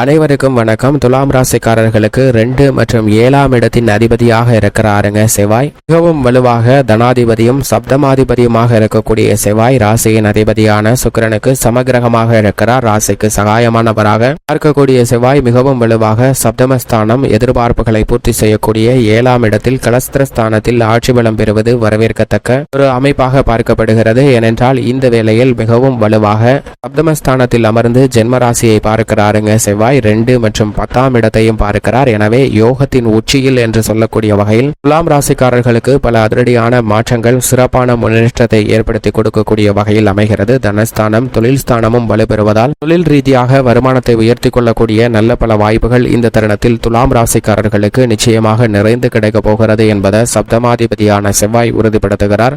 அனைவருக்கும் வணக்கம். துலாம் ராசிக்காரர்களுக்கு ரெண்டு மற்றும் ஏழாம் இடத்தின் அதிபதியாக இருக்கிறாருங்க செவ்வாய். மிகவும் வலுவாக தனாதிபதியும் சப்தமாதிபதியுமாக இருக்கக்கூடிய செவ்வாய் ராசியின் அதிபதியான சுக்கிரனுக்கு சமகிரகமாக இருக்கிறார். ராசிக்கு சகாயமானவராக பார்க்கக்கூடிய செவ்வாய் மிகவும் வலுவாக சப்தமஸ்தானம் எதிர்பார்ப்புகளை பூர்த்தி செய்யக்கூடிய ஏழாம் இடத்தில் கலஸ்திரஸ்தானத்தில் ஆட்சி பலம் பெறுவது வரவேற்கத்தக்க ஒரு அமைப்பாக பார்க்கப்படுகிறது. ஏனென்றால் இந்த வேளையில் மிகவும் வலுவாக சப்தமஸ்தானத்தில் அமர்ந்து ஜென்ம ராசியை பார்க்கிறாருங்க செவ்வாய். ரெண்டு மற்றும் பத்தாம் இடத்தையும் பார்க்கிறார். எனவே யோகத்தின் உச்சியில் என்று சொல்லக்கூடிய வகையில் துலாம் ராசிக்காரர்களுக்கு பல அதிரடியான மாற்றங்கள் சிறப்பான முன்னேற்றத்தை ஏற்படுத்தி கொடுக்கக்கூடிய வகையில் அமைகிறது. தனஸ்தானம் தொழில் ஸ்தானமும் வலுப்பெறுவதால் தொழில் ரீதியாக வருமானத்தை உயர்த்தி கொள்ளக்கூடிய நல்ல பல வாய்ப்புகள் இந்த தருணத்தில் துலாம் ராசிக்காரர்களுக்கு நிச்சயமாக நிறைந்து கிடைக்கப் போகிறது என்பதை சப்தமாதிபதியான செவ்வாய் உறுதிப்படுத்துகிறார்.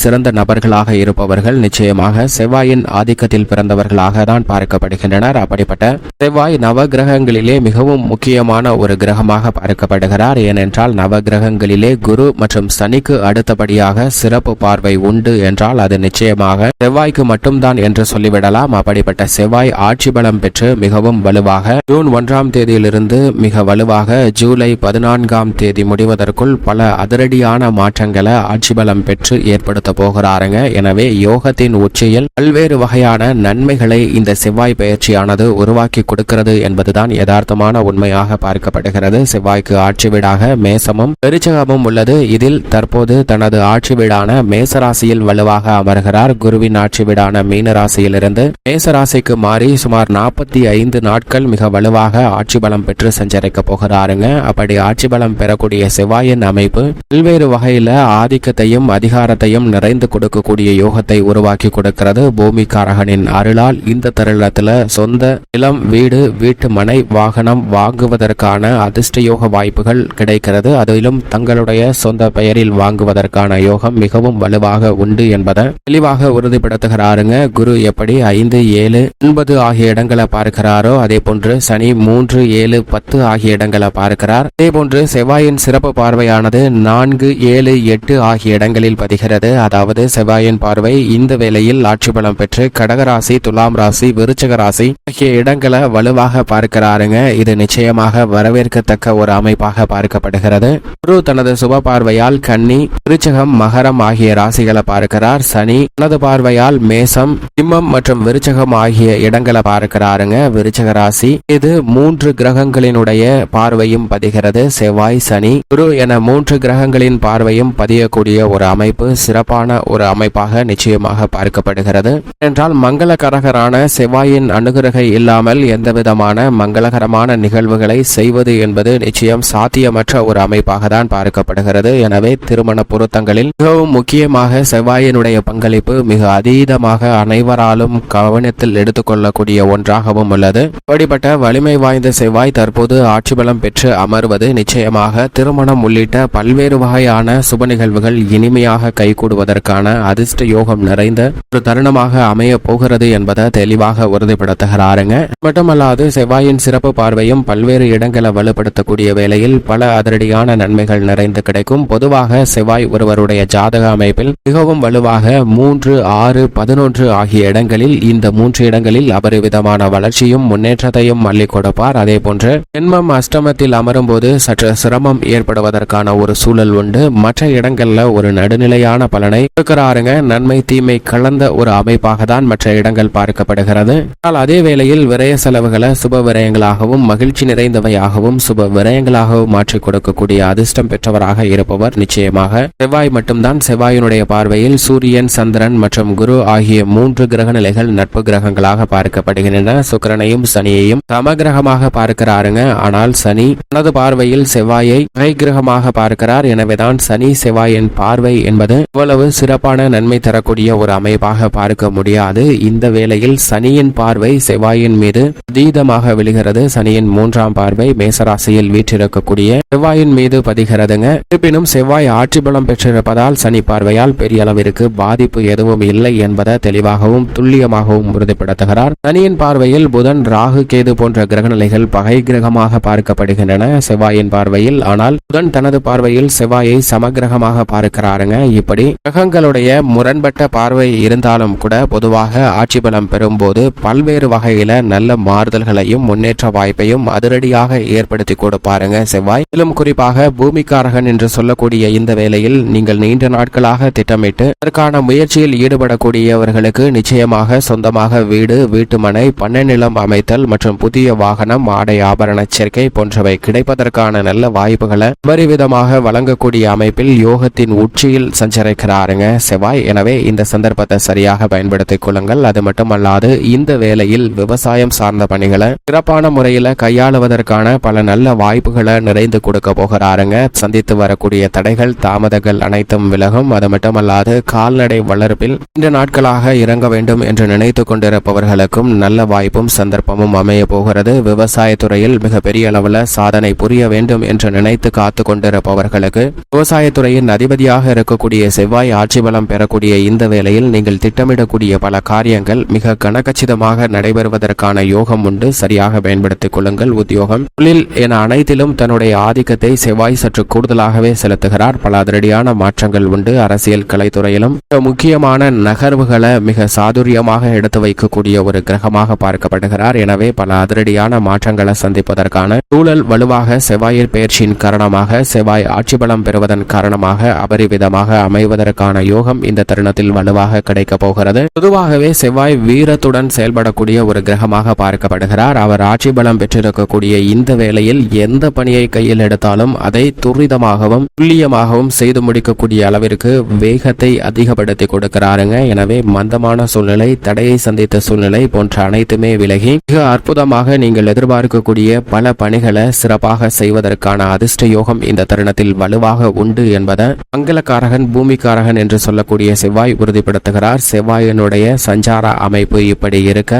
சிறந்த நபர்களாக இருப்பவர்கள் நிச்சயமாக செவ்வாயின் ஆதிக்கத்தில் பிறந்தவர்களாக தான் பார்க்கப்படுகின்றனர். அப்படிப்பட்ட செவ்வாய் நவ கிரகங்களிலே மிகவும் முக்கியமான ஒரு கிரகமாக பார்க்கப்படுகிறார். ஏனென்றால் நவ கிரகங்களிலே குரு மற்றும் சனிக்கு அடுத்தபடியாக சிறப்பு பார்வை உண்டு என்றால் அது நிச்சயமாக செவ்வாய்க்கு மட்டும்தான் என்று சொல்லிவிடலாம். அப்படிப்பட்ட செவ்வாய் ஆட்சி பலம் பெற்று மிகவும் வலுவாக ஜூன் ஒன்றாம் தேதியிலிருந்து மிக வலுவாக ஜூலை பதினான்காம் தேதி முடிவதற்குள் பல அதிரடியான மாற்றங்களை ஆட்சி பலம் பெற்று ஏற்படுத்த போகிறாருங்க. எனவே யோகத்தின் உச்சியில் பல்வேறு வகையான நன்மைகளை இந்த செவ்வாய் பயிற்சியானது உருவாக்கி கொடுக்கிறது என்பதுதான் யதார்த்தமான உண்மையாக பார்க்கப்படுகிறது. செவ்வாய்க்கு ஆட்சி வீடாக மேசமும் பெருச்சகமும் உள்ளது. இதில் தற்போது தனது ஆட்சி வீடான மேசராசியில் வலுவாக அமர்கிறார். குருவின் ஆட்சி வீடான மீனராசியிலிருந்து மேசராசிக்கு மாறி சுமார் நாற்பத்தி ஐந்து நாட்கள் மிக வலுவாக ஆட்சி பலம் பெற்று சஞ்சரிக்க போகிறாருங்க. அப்படி ஆட்சி பலம் பெறக்கூடிய செவ்வாயின் அமைப்பு பல்வேறு வகையில ஆதிக்கத்தையும் அதிகாரத்தையும் நிறைந்து கொடுக்கக்கூடிய யோகத்தை உருவாக்கி கொடுக்கிறது. பூமிக்காரகனின் அருளால் இந்த தருளத்தில் சொந்த நிலம் வீடு வீட்டு மனை வாகனம் வாங்குவதற்கான அதிர்ஷ்ட யோக வாய்ப்புகள் கிடைக்கிறது. அதிலும் தங்களுடைய சொந்த பெயரில் வாங்குவதற்கான யோகம் மிகவும் வலுவாக உண்டு என்பதை தெளிவாக உறுதிப்படுத்துகிறாருங்க. குரு எப்படி ஐந்து ஏழு ஒன்பது ஆகிய இடங்களை பார்க்கிறாரோ அதே போன்று சனி மூன்று ஏழு பத்து ஆகிய இடங்களை பார்க்கிறார். அதே போன்று செவ்வாயின் சிறப்பு பார்வையானது நான்கு ஏழு எட்டு ஆகிய இடங்களில் பதிகிறது. அதாவது செவ்வாயின் பார்வை இந்த வேளையில் ஆட்சி பலம் பெற்று கடகராசி துலாம் ராசி விருச்சக ராசி ஆகிய இடங்களை வலுவாக பார்க்கிறாருங்க. இது நிச்சயமாக வரவேற்கத்தக்க ஒரு அமைப்பாக பார்க்கப்படுகிறது. குரு தனது சுப பார்வையால் கன்னி விருச்சகம் மகரம் ஆகிய ராசிகளை பார்க்கிறார். சனி தனது பார்வையால் மேசம் சிம்மம் மற்றும் விருச்சகம் ஆகிய இடங்களை பார்க்கிறாருங்க. விருச்சக ராசி இது மூன்று கிரகங்களினுடைய பார்வையும் பதிகிறது. செவ்வாய் சனி குரு என மூன்று கிரகங்களின் பார்வையும் பதியக்கூடிய ஒரு அமைப்பு சிறப்பான ஒரு அமைப்பாக நிச்சயமாக பார்க்கப்படுகிறது. என்றால் மங்களகரகரான செவ்வாயின் அனுகிரகை இல்லாமல் எந்தவிதமான மங்களகரமான நிகழ்வுகளை செய்வது என்பது நிச்சயம் சாத்தியமற்ற ஒரு அமைப்பாக தான் பார்க்கப்படுகிறது. எனவே திருமண பொருத்தங்களில் மிகவும் முக்கியமாக செவ்வாயினுடைய பங்களிப்பு மிக அதீதமாக அனைவராலும் கவனத்தில் எடுத்துக்கொள்ளக்கூடிய ஒன்றாகவும் உள்ளது. அப்படிப்பட்ட வலிமை வாய்ந்த செவ்வாய் தற்போது ஆட்சி பலம் பெற்று அமர்வது நிச்சயமாக திருமணம் உள்ளிட்ட பல்வேறு வகையான சுப நிகழ்வுகள் இனிமையாக கைகூடுவதற்கான அதிர்ஷ்ட யோகம் நிறைந்த ஒரு தருணமாக அமைய போகிறது என்பதை தெளிவாக உறுதிப்படுத்துகிறார். உறுதிப்படுத்துகிறாருங்க மட்டுமல்லாது செவ்வாயின் சிறப்பு பார்வையும் பல்வேறு இடங்களை வலுப்படுத்தக்கூடிய வேளையில் பல அதிரடியான நன்மைகள் நிறைந்து கிடைக்கும். பொதுவாக செவ்வாய் ஒருவருடைய ஜாதக அமைப்பில் மிகவும் வலுவாக மூன்று ஆறு பதினொன்று ஆகிய இடங்களில் இந்த மூன்று இடங்களில் அபரிவிதமான வளர்ச்சியும் முன்னேற்றத்தையும் மல்லிக் கொடுப்பார். அதே போன்று ஜென்மம் அஷ்டமத்தில் அமரும் போது சற்று சிரமம் ஏற்படுவதற்கான ஒரு சூழல் உண்டு. மற்ற இடங்கள்ல ஒரு நடுநிலையான பலனை கொடுக்கிறாருங்க. நன்மை தீமை கலந்த ஒரு அமைப்பாக தான் மற்ற இடங்கள் பார்க்கப்படுகிறது. ஆனால் அதே வேளையில் விரய செலவுகளை சுப விரயங்களாகவும் மகிழ்ச்சி நிறைந்தவையாகவும் சுப விரயங்களாகவும் மாற்றி கொடுக்கக்கூடிய அதிர்ஷ்டம் பெற்றவராக இருப்பவர் நிச்சயமாக செவ்வாய் மட்டும்தான். செவ்வாயினுடைய பார்வையில் சூரியன் சந்திரன் மற்றும் குரு ஆகிய மூன்று கிரக நிலைகள் நட்பு கிரகங்களாக பார்க்கப்படுகின்றன. சுக்கிரனையும் சனியையும் சமகிரகமாக பார்க்கிறாருங்க. ஆனால் சனி தனது பார்வையில் செவ்வாயை கிரகமாக பார்க்கிறார். எனவேதான் சனி செவ்வாயின் பார்வை என்பது இவ்வளவு சிறப்பான நன்மை தரக்கூடிய ஒரு அமைப்பாக பார்க்க முடியாது. இந்த வேளையில் சனியின் பார்வை செவ்வாயின் மீது அதீதமாக விழுகிறது. சனியின் மூன்றாம் பார்வை மேசராசியில் வீற்றிருக்கக்கூடிய செவ்வாயின் மீது பதிகிறதுங்க. இருப்பினும் செவ்வாய் ஆட்சி பலம் பெற்றிருப்பதால் சனி பார்வையால் பெரிய அளவிற்கு பாதிப்பு எதுவும் இல்லை என்பதை தெளிவாகவும் துல்லியமாகவும் உறுதிப்படுத்துகிறார். சனியின் பார்வையில் புதன் ராகு கேது போன்ற கிரகநிலைகள் பகை கிரகமாக பார்க்கப்படுகின்றன செவ்வாயின் பார்வையில். ஆனால் புதன் தனது பார்வையில் செவ்வாயை சமகிரகமாக பார்க்கிறாருங்க. இப்படி கிரகங்களுடைய முரண்பட்ட பார்வை இருந்தாலும் கூட பொதுவாக ஆட்சி பலம் பெறும்போது பல்வேறு வகை வகையில நல்ல மாறுதல்களையும் முன்னேற்ற வாய்ப்பையும் அதிரடியாக ஏற்படுத்தி கொடுப்பாருங்க செவ்வாய். மேலும் குறிப்பாக பூமிக்காரகன் என்று சொல்லக்கூடிய இந்த வேளையில் நீங்கள் நீண்ட நாட்களாக திட்டமிட்டு அதற்கான முயற்சியில் ஈடுபடக்கூடியவர்களுக்கு நிச்சயமாக சொந்தமாக வீடு வீட்டுமனை பண்ணை நிலம் அமைத்தல் மற்றும் புதிய வாகனம் ஆடை ஆபரண சேர்க்கை போன்றவை கிடைப்பதற்கான நல்ல வாய்ப்புகளை விதமாக வழங்கக்கூடிய அமைப்பில் யோகத்தின் உச்சியில் சஞ்சரிக்கிறாருங்க செவ்வாய். எனவே இந்த சந்தர்ப்பத்தை சரியாக பயன்படுத்திக் கொள்ளுங்கள். அது மட்டுமல்லாது இந்த வேளையில் விவசாயம் சார்ந்த பணிகளை சிறப்பான முறையில் கையாளுவதற்கான பல நல்ல வாய்ப்புகளை நிறைந்து கொடுக்க போகிறாருங்க. சந்தித்து வரக்கூடிய தடைகள் தாமதங்கள் அனைத்தும் விலகும். அது மட்டுமல்லாது கால்நடை வளர்ப்பில் இந்த நாட்களாக இறங்க வேண்டும் என்று நினைத்து கொண்டிருப்பவர்களுக்கும் நல்ல வாய்ப்பும் சந்தர்ப்பமும் அமைய போகிறது. விவசாயத்துறையில் மிகப்பெரிய அளவில் சாதனை புரிய வேண்டும் என்று நினைத்து காத்து கொண்டிருப்பவர்களுக்கு விவசாயத்துறையின் அதிபதியாக இருக்கக்கூடிய செவ்வாய் ஆட்சி பலம் பெறக்கூடிய இந்த வேளையில் நீங்கள் திட்டமிடக்கூடிய பல காரியங்கள் மிக கனகச்சிதமாக நடைபெறுவதற்கான யோகம் உண்டு. சரியாக பயன்படுத்திக் கொள்ளுங்கள். உத்தியோகம். தொழில் என அனைத்திலும் தன்னுடைய ஆதிக்கத்தை செவ்வாய் சற்று கூடுதலாகவே செலுத்துகிறார். பல அதிரடியான மாற்றங்கள் உண்டு. அரசியல் கலைத்துறையிலும் மிக முக்கியமான நகர்வுகளை மிக சாதுரியமாக எடுத்து வைக்கக்கூடிய ஒரு கிரகமாக பார்க்கப்படுகிறார். எனவே பல அதிரடியான மாற்றங்களை சந்திப்பதற்கான சூழல் வலுவாக செவ்வாயின் பயிற்சியின் காரணமாக செவ்வாய் ஆட்சி பலம் பெறுவதன் காரணமாக அபரிவிதமாக அமைவதற்கான யோகம் இந்த தருணத்தில் வலுவாக கிடைக்கப் போகிறது. பொதுவாகவே செவ்வாய் வீரத்துடன் செயல்படக்கூடிய ஒரு கிரகமாக பார்க்கப்படுகிறார். அவர் ஆட்சி பலம் பெற்றிருக்கக்கூடிய இந்த வேளையில் எந்த பணியை கையில் எடுத்தாலும் அதை துரிதமாகவும் துல்லியமாகவும் செய்து முடிக்கக்கூடிய அளவிற்கு வேகத்தை அதிகப்படுத்தி கொடுக்கிறாருங்க. எனவே மந்தமான சூழ்நிலை தடையை சந்தித்த சூழ்நிலை போன்ற அனைத்துமே விலகி மிக அற்புதமாக நீங்கள் எதிர்பார்க்கக்கூடிய பல பணிகளை சிறப்பாக செய்வதற்கான அதிர்ஷ்ட யோகம் இந்த தருணத்தில் வலுவாக உண்டு என்பதை மங்களக்காரகன் பூமிக்காரகன் என்று சொல்லக்கூடிய செவ்வாய் உறுதிப்படுத்துகிறார். செவ்வாயினுடைய சஞ்சார அமைப்பு இப்படி இருக்க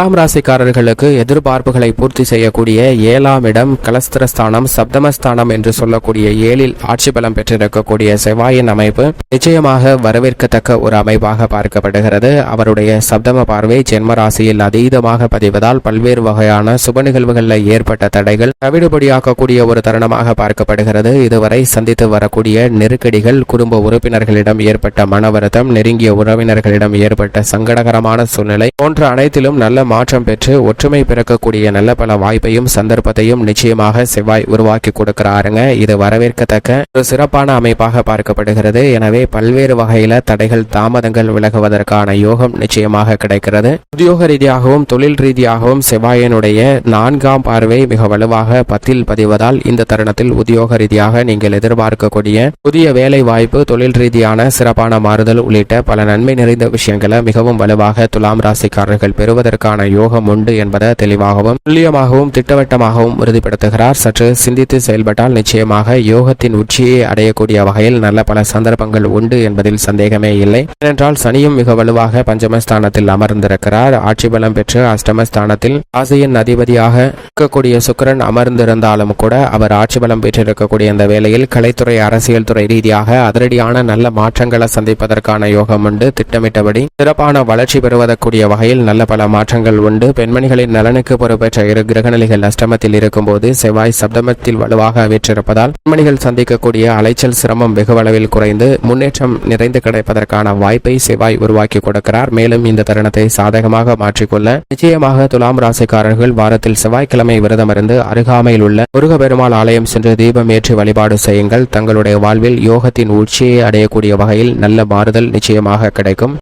துலாம் ராசிக்காரர்களுக்கு எதிர்பார்ப்புகளை பூர்த்தி செய்யக்கூடிய ஏழாம் இடம் கலஸ்திரஸ்தானம் சப்தமஸ்தானம் என்று சொல்லக்கூடிய ஏழில் ஆட்சி பலம் பெற்றிருக்கக்கூடிய செவ்வாயின் அமைப்பு நிச்சயமாக வரவேற்கத்தக்க ஒரு அமைப்பாக பார்க்கப்படுகிறது. அவருடைய சப்தம பார்வை ஜென்ம ராசியில் அதீதமாக பதிவதால் பல்வேறு வகையான சுப நிகழ்வுகளில் ஏற்பட்ட தடைகள் தவிடுபடியாக்கக்கூடிய ஒரு தருணமாக பார்க்கப்படுகிறது. இதுவரை சந்தித்து வரக்கூடிய நெருக்கடிகள் குடும்ப உறுப்பினர்களிடம் ஏற்பட்ட மன வருத்தம் நெருங்கிய உறவினர்களிடம் ஏற்பட்ட சங்கடகரமான சூழ்நிலை போன்ற அனைத்திலும் நல்ல மாற்றம் பெற்று ஒற்றுமை பிறக்கக்கூடிய நல்ல பல வாய்ப்பையும் சந்தர்ப்பத்தையும் நிச்சயமாக செவ்வாய் உருவாக்கி கொடுக்கிறாருங்க. இது வரவேற்கத்தக்க ஒரு சிறப்பான அமைப்பாக பார்க்கப்படுகிறது. எனவே பல்வேறு வகையில தடைகள் தாமதங்கள் விலகுவதற்கான யோகம் நிச்சயமாக கிடைக்கிறது. உத்தியோக ரீதியாகவும் தொழில் ரீதியாகவும் செவ்வாயினுடைய நான்காம் பார்வை மிக வலுவாக பத்தில் பதிவதால் இந்த தருணத்தில் உத்தியோக ரீதியாக நீங்கள் எதிர்பார்க்கக்கூடிய புதிய வேலை வாய்ப்பு தொழில் ரீதியான சிறப்பான மாறுதல் உள்ளிட்ட பல நன்மை நிறைந்த விஷயங்களை மிகவும் வலுவாக துலாம் ராசிக்காரர்கள் பெறுவதற்கான யோகம் உண்டு என்பதை தெளிவாகவும் துல்லியமாகவும் திட்டவட்டமாகவும் உறுதிப்படுத்துகிறார். சற்று சிந்தித்து செயல்பட்டால் நிச்சயமாக யோகத்தின் உச்சியை அடையக்கூடிய வகையில் நல்ல பல சந்தர்ப்பங்கள் உண்டு என்பதில் சந்தேகமே இல்லை. ஏனென்றால் சனியும் மிக வலுவாக பஞ்சமஸ்தானத்தில் அமர்ந்திருக்கிறார். ஆட்சி பலம் பெற்று அஷ்டமஸ்தானத்தில் ஆசையின் அதிபதியாக இருக்கக்கூடிய சுக்கரன் அமர்ந்திருந்தாலும் கூட அவர் ஆட்சி பலம் பெற்றிருக்கக்கூடிய இந்த வேளையில் கலைத்துறை அரசியல் துறை ரீதியாக அதிரடியான நல்ல மாற்றங்களை சந்திப்பதற்கான யோகம் உண்டு. திட்டமிட்டபடி சிறப்பான வளர்ச்சி பெறுவதற்குரிய வகையில் நல்ல பல மாற்றங்கள் உண்டு. பெண்மணிகளின் நலனுக்கு பொறுப்பேற்ற இரு கிரகநிலைகள் அஷ்டமத்தில் இருக்கும்போது செவ்வாய் சப்தமத்தில் வலுவாக வீற்றிருப்பதால் பெண்மணிகள் சந்திக்கக்கூடிய அலைச்சல் சிரமம் வெகுவளவில் குறைந்து முன்னேற்றம் நிறைந்து கிடைப்பதற்கான வாய்ப்பை செவ்வாய் உருவாக்கி கொடுக்கிறார். மேலும் இந்த தருணத்தை சாதகமாக மாற்றிக்கொள்ள நிச்சயமாக துலாம் ராசிக்காரர்கள் வாரத்தில் செவ்வாய்க்கிழமை விரதமிருந்து அருகாமையில் உள்ள முருகபெருமாள் ஆலயம் சென்று தீபம் ஏற்றி வழிபாடு செய்யுங்கள். தங்களுடைய வாழ்வில் யோகத்தின் உச்சியை அடையக்கூடிய வகையில் நல்ல மாறுதல் நிச்சயமாக கிடைக்கும்.